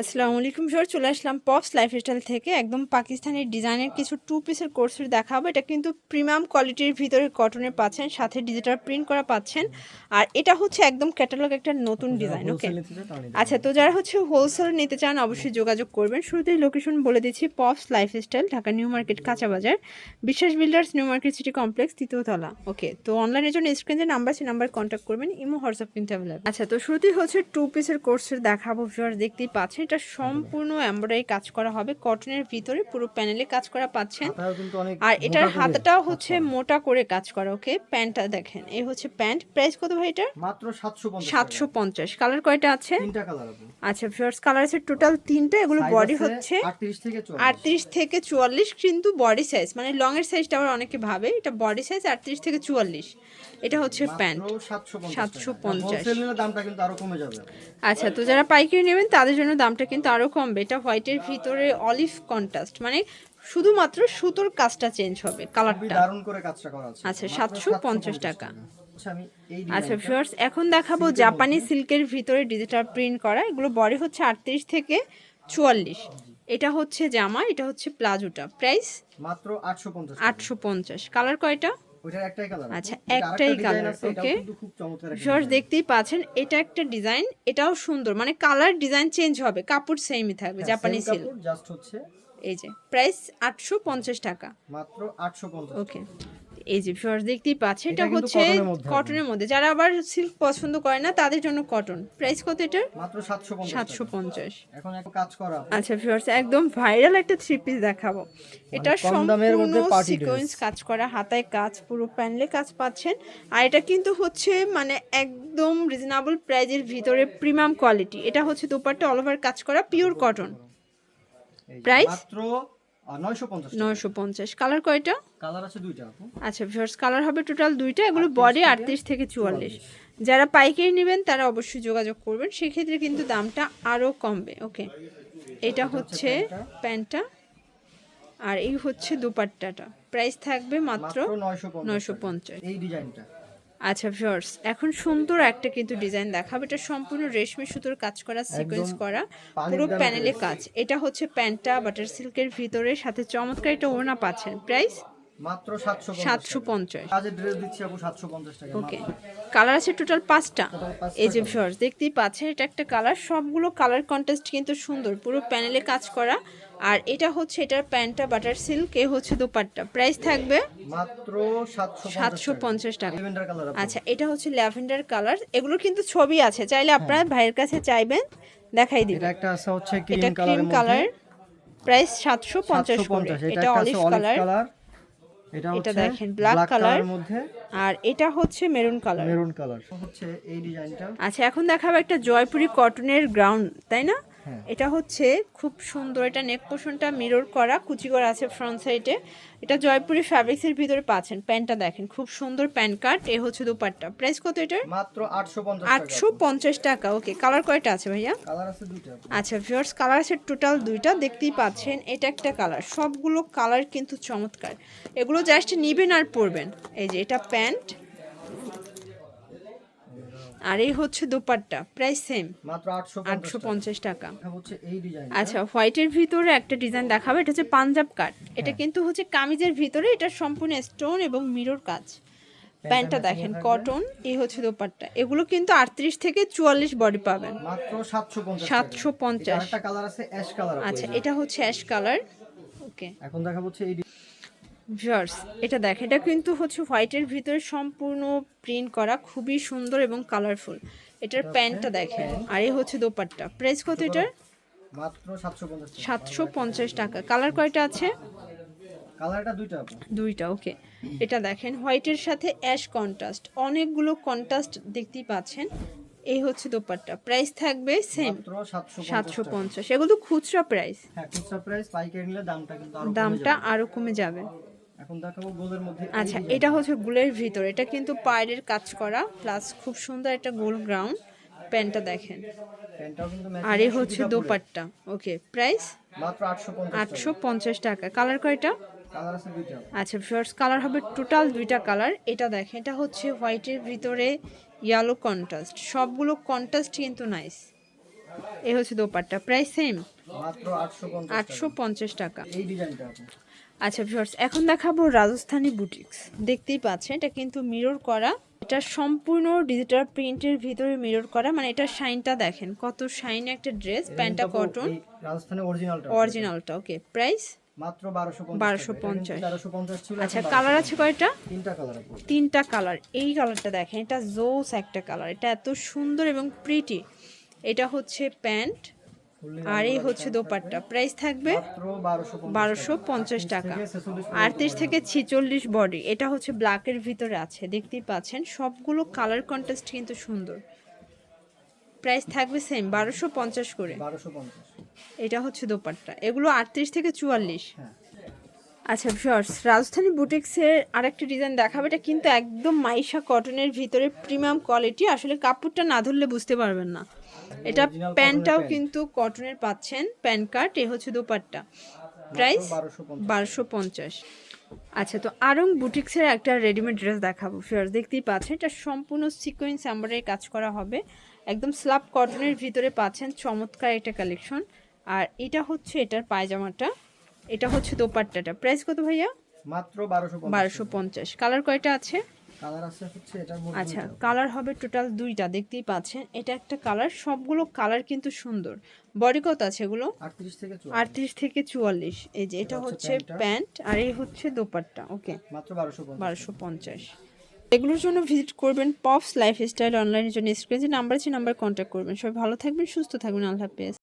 আসসালামু আলাইকুম স্যার চলে আসলাম পপস লাইফস্টাইল থেকে। একদম পাকিস্তানের ডিজাইনের কিছু টু পিসের কোর্সের দেখাবো। এটা কিন্তু প্রিমিয়াম কোয়ালিটির ভিতরে কটনের পাচ্ছেন সাথে ডিজিটাল প্রিন্ট করা পাচ্ছেন। আর এটা হচ্ছে একদম ক্যাটালগ একটা নতুন ডিজাইন ওকে আচ্ছা তো যারা হচ্ছে হোলসেল নিতে চান অবশ্যই যোগাযোগ করবেন। শুরুতেই লোকেশন বলে দিচ্ছি Pops Lifestyle Dhaka new market কাঁচা বাজার। Biswas builders new market city complex তৃতীয়তলা okay তো অনলাইনের জন্য স্ক্রিনে নাম্বার আছে নাম্বার কন্ট্যাক্ট করবেন। ইমো হোয়াটসঅ্যাপ কিন্তু অ্যাভেলেবল আচ্ছা তো শুরুতেই হচ্ছে টু পিসের কোর্সের দেখাবো ভিউয়ার দেখতেই পাচ্ছেন। এটা সম্পূর্ণ এমব্রয়ডারি কাজ করা হবে। কটনের ভিতরে পুরো প্যানেলে কাজ করা পাচ্ছেন। আর এটার হাতটাও হচ্ছে মোটা করে কাজ করা ওকে প্যান্টটা দেখেন এই হচ্ছে প্যান্ট প্রাইস কত ভাই এটা মাত্র 750 সাতশো পঞ্চাশ। কালার কয়টা আছে? তিনটা কালার আছে। আচ্ছা ভিউয়ার্স কালার আছে টোটাল তিনটা এগুলো বডি হচ্ছে 38 থেকে 44 আটত্রিশ থেকে চুয়াল্লিশ কিন্তু বডি সাইজ মানে লং এর সাইজটা আবার অনেকে ভাবে এটা বডি সাইজ আটত্রিশ থেকে চুয়াল্লিশ। এটা হচ্ছে প্যান্ট মাত্র 750 750 হোলসেল নিলে দামটা কিন্তু আরও কমে যাবে। আচ্ছা তো যারা পাইকারি নেবেন তাদের জন্য দামটা কিন্তু আরও কমবে। এটা হোয়াইটের ভিতরে অলিভ কন্ট্রাস্ট মানে শুধুমাত্র সুতোর কাজটা চেঞ্জ হবে কালারটা। দারুণ করে কাজটা করা আছে আচ্ছা, মাত্র 750 টাকা। আচ্ছা এই আচ্ছা ভিউয়ার্স এখন দেখাবো জাপানি সিল্কের ভিতরে ডিজিটাল প্রিন্ট করা। এগুলো বডি হচ্ছে আটত্রিশ থেকে চুয়াল্লিশ। এটা হচ্ছে জামা এটা হচ্ছে প্লাজোটা। প্রাইস? মাত্র 850 টাকা। আটশো পঞ্চাশ। কালার কয়টা? ওইটার একটাই কালার আচ্ছা, একটাই design। দেখতেই পাচ্ছেন এটা একটা ডিজাইন এটাও সুন্দর মানে কালার ডিজাইন চেঞ্জ হবে কাপড় সেমই থাকবে হ্যাঁ, জাপানি সিল্ক কাপড়, হচ্ছে এই যে প্রাইস আটশো পঞ্চাশ টাকা। মাত্র 850 ওকে এই যে ভিউয়ার্স দেখতেই পাচ্ছেন এটা এটা হচ্ছে। কটনের মধ্যে যারা আবার সিল্ক পছন্দ করে না তাদের জন্য কটন প্রাইস কত এটার? মাত্র 750 সাতশো টাকা। পঞ্চাশ। এখন এক কাজ করা। আচ্ছা ভিউয়ার্স একদম ভাইরাল একটা থ্রি পিস দেখাবো। এটা মানে দামের সম্পূর্ণ সিকোয়েন্স কাজ করা হাতায় কাজ পুরো প্যানেলে কাজ পাচ্ছেন। আর এটা কিন্তু হচ্ছে মানে একদম রিজনেবল প্রাইজের ভিতরে প্রিমিয়াম কোয়ালিটি এটা হচ্ছে দুপাট্টা অল ওভার কাজ করা পিওর কটন যে, মাত্র 950 পঞ্চাশ কালার কয়টা? কালার আছে দুইটা আপু। আচ্ছা ভিউয়ার্স কালার হবে টোটাল দুইটা এগুলো বডি আটত্রিশ থেকে চুয়াল্লিশ। যারা পাইকারি নেবেন তারা অবশ্যই যোগাযোগ করবেন। সেক্ষেত্রে কিন্তু দামটা আরও কমবে ওকে এটা হচ্ছে প্যান্টটা। আর এই হচ্ছে দুপাট্টাটা। প্রাইস থাকবে মাত্র মাত্র 950 নয়শো পঞ্চাশ। এই ডিজাইনটা আচ্ছা ভিউয়ার্স এখন সুন্দর একটা কিন্তু ডিজাইন দেখাবো। এটা সম্পূর্ণ রেশমি সুতোর কাজ করা সিকোয়েন্স করা পুরো প্যানেলে কাজ। এটা হচ্ছে প্যান্টটা বাটার সিল্কের ভিতরে সাথে চমৎকার একটা ওড়না পাচ্ছেন। প্রাইস মাত্র 750 সাতশো পঞ্চাশ। ড্রেস দিচ্ছি আপু 750 টাকা ওকে কালার আছে টোটাল পাঁচটা। এই যে ভিউয়ার্স দেখতেই পাচ্ছেন এটা একটা কালার সবগুলো কালার কন্টেস্ট কিন্তু সুন্দর পুরো প্যানেলে কাজ করা। আর এটা হচ্ছে এটার প্যান্টটা বাটার সিল্ক এ হচ্ছে দোপাট্টা। প্রাইস থাকবে মাত্র 750 সাতশো পঞ্চাশ টাকা। আচ্ছা এটা হচ্ছে ল্যাভেন্ডার কালার এগুলোর কিন্তু ছবি আছে চাইলে হ্যাঁ। আপনারা ভাইয়ের কাছে চাইবেন দেখাই দিবেন। এটা একটা আছে হচ্ছে ক্রিম কালার প্রাইস সাতশো পঞ্চাশ করে। 750 এটা অলিভ কালার এটা এটা হচ্ছে দেখেন, ব্ল্যাক কালার মধ্যে আর এটা হচ্ছে মেরুন কালার মেরুন কালার হচ্ছে এই ডিজাইনটা আচ্ছা এখন দেখাবো একটা জয়পুরি কটনের গ্রাউন্ড তাই না। এটা হচ্ছে খুব সুন্দর এটা নেক পোষণটা মিরর করা কুচি করা আছে ফ্রন্ট সাইডে এটা জয়পুরি ফ্যাব্রিক্সের ভিতরে পাচ্ছেন প্যান্টটা দেখেন খুব সুন্দর প্যান্ট কাট এ হচ্ছে দুপাট্টা। প্রাইস কত এটার? মাত্র 850 টাকা। আটশো পঞ্চাশ টাকা ওকে কালার কয়টা আছে ভাইয়া? কালার আছে দুইটা। আচ্ছা ভিউয়ার্স কালার আছে টোটাল দুইটা দেখতেই পাচ্ছেন এটা একটা কালার সবগুলো কালার কিন্তু চমৎকার। এগুলো জাস্ট নিবেন আর পরবেন। এই যে এটা প্যান্ট আর এই হচ্ছে দোপাট্টা প্রাইস সেম। মাত্র 850 আটশো টাকা। হচ্ছে এই ডিজাইন আচ্ছা হোয়াইটের ভিতরে একটা ডিজাইন দেখাবে এটা হচ্ছে পাঞ্জাব কাট। এটা হ্যাঁ। কিন্তু হচ্ছে কামিজের ভিতরে এটা সম্পূর্ণ স্টোন এবং মিরর কাজ। প্যান্টটা দেখেন কটন এই হচ্ছে দোপাট্টা। এগুলো কিন্তু আটত্রিশ থেকে চুয়াল্লিশ বডি পাবেন। মাত্র 750 সাতশো পঞ্চাশ। একটা কালার আছে অ্যাশ কালার আচ্ছা এটা হচ্ছে অ্যাশ কালার ওকে এখন দেখা হচ্ছে এই ভিউয়ার্স এটা দেখ এটা কিন্তু হচ্ছে হোয়াইটের ভিতরে সম্পূর্ণ প্রিন্ট করা খুবই সুন্দর এবং কালারফুল এটার প্যান্টটা দেখেন আর এই হচ্ছে দোপাট্টা। প্রাইস কত এটার? মাত্র 750 টাকা। সাতশো পঞ্চাশ টাকা। কালার কয়টা আছে? কালারটা দুইটা ওকে। এটা দেখেন হোয়াইটের সাথে অ্যাশ কন্ট্রাস্ট অনেকগুলো কন্ট্রাস্ট দেখতেই পাচ্ছেন। এই হচ্ছে দোপাট্টা। প্রাইস থাকবে সেম মাত্র 750 সাতশো পঞ্চাশ। এগুলো খুচরা প্রাইস হ্যাঁ খুচরা প্রাইস পাইকারি নিলে দামটা কিন্তু আরও দামটা। আরও কমে যাবে। এখন দেখাবো গোলের মধ্যে আচ্ছা এটা হচ্ছে গুলের ভিতর। এটা কিন্তু পায়ের কাজ করা প্লাস খুব সুন্দর একটা গোল গ্রাউন্ড। প্যান্টটা দেখেন। আর এ হচ্ছে দোপাট্টা। ওকে প্রাইস মাত্র 850 আটশো পঞ্চাশ টাকা। কালার কয়টা? আচ্ছা ফার্স্ট কালার হবে টোটাল দুইটা কালার এটা দেখেন এটা হচ্ছে হোয়াইটের ভিতরে ইয়েলো কন্ট্রাস্ট সবগুলো কন্ট্রাস্ট কিন্তু নাইস এই হচ্ছে দোপাট্টা। প্রাইস সেম আটশো পঞ্চাশ টাকা। আচ্ছা ভিউয়ার্স এখন দেখাবো রাজস্থানি বুটিক্স দেখতেই পাচ্ছেন এটা কিন্তু মিরর করা। এটা সম্পূর্ণ ডিজিটাল প্রিন্টের ভিতরে মিরর করা। মানে এটা শাইনটা দেখেন কত শাইন একটা ড্রেস প্যান্টটা কটন রাজস্থানের অরিজিনালটা অরিজিনালটা ওকে প্রাইস মাত্র বারোশো 1250 পঞ্চাশ। আচ্ছা কালার আছে কয়টা? তিনটা কালার তিনটা কালার এই কালারটা দেখেন এটা জোস একটা কালার এটা এত সুন্দর এবং প্রিটি এটা হচ্ছে প্যান্ট আর এই হচ্ছে দোপাট্টা। প্রাইস থাকবে বারোশো পঞ্চাশ টাকা। আটত্রিশ থেকে ছিচল্লিশ বডি। এটা হচ্ছে ব্ল্যাকের ভিতরে আছে দেখতেই পাচ্ছেন। সবগুলো কালার কন্ট্রাস্ট কিন্তু সুন্দর। প্রাইস থাকবে সেম বারোশো পঞ্চাশ করে। এটা হচ্ছে দোপাট্টা। এগুলো আটত্রিশ থেকে চুয়াল্লিশ। হ্যাঁ। আচ্ছা ভিউয়ার্স রাজধানী বুটিক্সের আরেকটা ডিজাইন দেখাবে। এটা কিন্তু একদম মাইশা কটনের ভিতরে প্রিমিয়াম কোয়ালিটি আসলে কাপড়টা না ধরলে বুঝতে পারবেন না। এটা প্যান্টটাও কিন্তু কটনের পাচ্ছেন। প্যান কার্ড এ হচ্ছে দোপাট্টা। প্রাইস বারোশো পঞ্চাশ। আচ্ছা তো আরং বুটিক্সের একটা রেডিমেড ড্রেস দেখাবো। ফিয়ার্স দেখতেই পাচ্ছেন এটা সম্পূর্ণ সিকোয়েন্স এম্বয়ডারি কাজ করা হবে। একদম স্লাব কটনের ভিতরে পাচ্ছেন চমৎকার একটা কালেকশন আর এটা হচ্ছে এটার পায়জামাটা। এটা হচ্ছে দোপাট্টাটা। প্রাইস কত ভাইয়া? মাত্র বারোশো বারোশো পঞ্চাশ। কালার কয়টা আছে? কালার আছে হচ্ছে এটার মধ্যে আচ্ছা কালার হবে টোটাল দুইটা দেখতেই পাচ্ছেন। এটা একটা কালার সবগুলো কালার কিন্তু সুন্দর। বডি কত আছে এগুলো? আটত্রিশ থেকে চুয়াল্লিশ। আটত্রিশ থেকে চুয়াল্লিশ। এই যে এটা হচ্ছে প্যান্ট আর এই হচ্ছে দোপাট্টা ওকে। মাত্র বারোশো পঞ্চাশ। বারোশো পঞ্চাশ। এগুলোর জন্য ভিজিট করবেন পপস লাইফস্টাইল অনলাইনের জন্য। স্ক্রিনে যে নাম্বার আছে নাম্বার কন্ট্যাক্ট করবেন। সবাই ভালো থাকবেন সুস্থ থাকবেন। আল্লাহ হাফেজ।